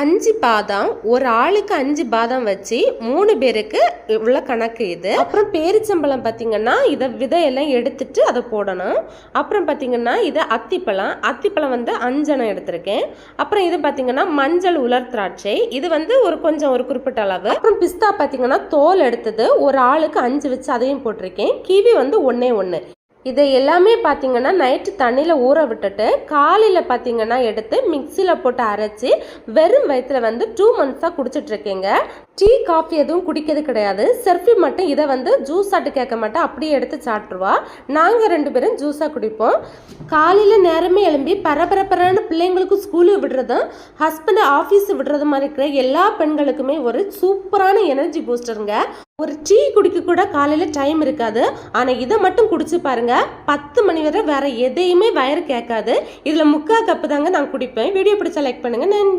அஞ்சு பாதாம் ஒரு ஆளுக்கு அஞ்சு பாதாம் வச்சு மூணு பேருக்கு உள்ள கணக்கு இது. அப்புறம் பேரிச்சம்பழம் பார்த்தீங்கன்னா இதை விதையெல்லாம் எடுத்துட்டு அதை போடணும். அப்புறம் பார்த்தீங்கன்னா இது அத்திப்பழம். அத்திப்பழம் வந்து அஞ்சனம் எடுத்திருக்கேன். அப்புறம் இது பார்த்தீங்கன்னா மஞ்சள் உலர் திராட்சை. இது வந்து ஒரு கொஞ்சம் ஒரு குறிப்பிட்ட அளவு. அப்புறம் பிஸ்தா பார்த்தீங்கன்னா தோல் எடுத்தது. ஒரு ஆளுக்கு அஞ்சு வச்சு அதையும் போட்டிருக்கேன். கிவி வந்து ஒன்னே ஒன்று இதை எல்லாமே பார்த்தீங்கன்னா நைட்டு தண்ணியில் ஊற விட்டுட்டு காலையில் பார்த்தீங்கன்னா எடுத்து மிக்சியில் போட்டு அரைச்சி வெறும் வயிற்றுல வந்து டூ மந்த்ஸாக குடிச்சிட்ருக்கேங்க டீ காஃபி எதுவும் குடிக்கிறது கிடையாது. செர்ஃபி மட்டும் இதை வந்து ஜூஸ் ஆட்டு கேட்க மாட்டேன் அப்படியே எடுத்து சாப்பிட்ருவா நாங்கள் ரெண்டு பேரும் ஜூஸாக குடிப்போம். காலையில் நேரமே எழும்பி பரபரப்பரான பிள்ளைங்களுக்கு ஸ்கூலுக்கு விடுறதும் ஹஸ்பண்ட் ஆஃபீஸ் விடுறது மாதிரி இருக்கிற எல்லா பெண்களுக்குமே ஒரு சூப்பரான எனர்ஜி பூஸ்டருங்க ஒரு டீ குடிக்க கூட காலையில் டைம் இருக்காது. ஆனால் இதை மட்டும் குடிச்சு பாருங்க. பத்து மணி வரை வேற எதையுமே வயிறு கேட்காது. இதில் முக்கால் கப்பு தாங்க நான் குடிப்பேன். வீடியோ பிடிச்சா லைக் பண்ணுங்க. நன்றி.